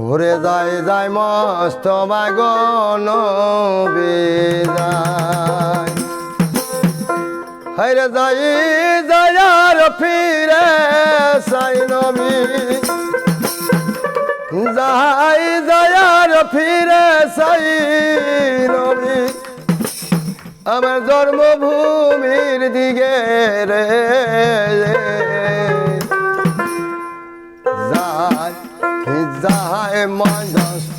ওরে যাই যাই মস্ত বাগন বিদায় হরে যাই যায়ার ফিরে সাই নবী। যাই যায়ার ফিরে সাই আমার জন্মভূমির দিকে রে। the high mind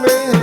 me.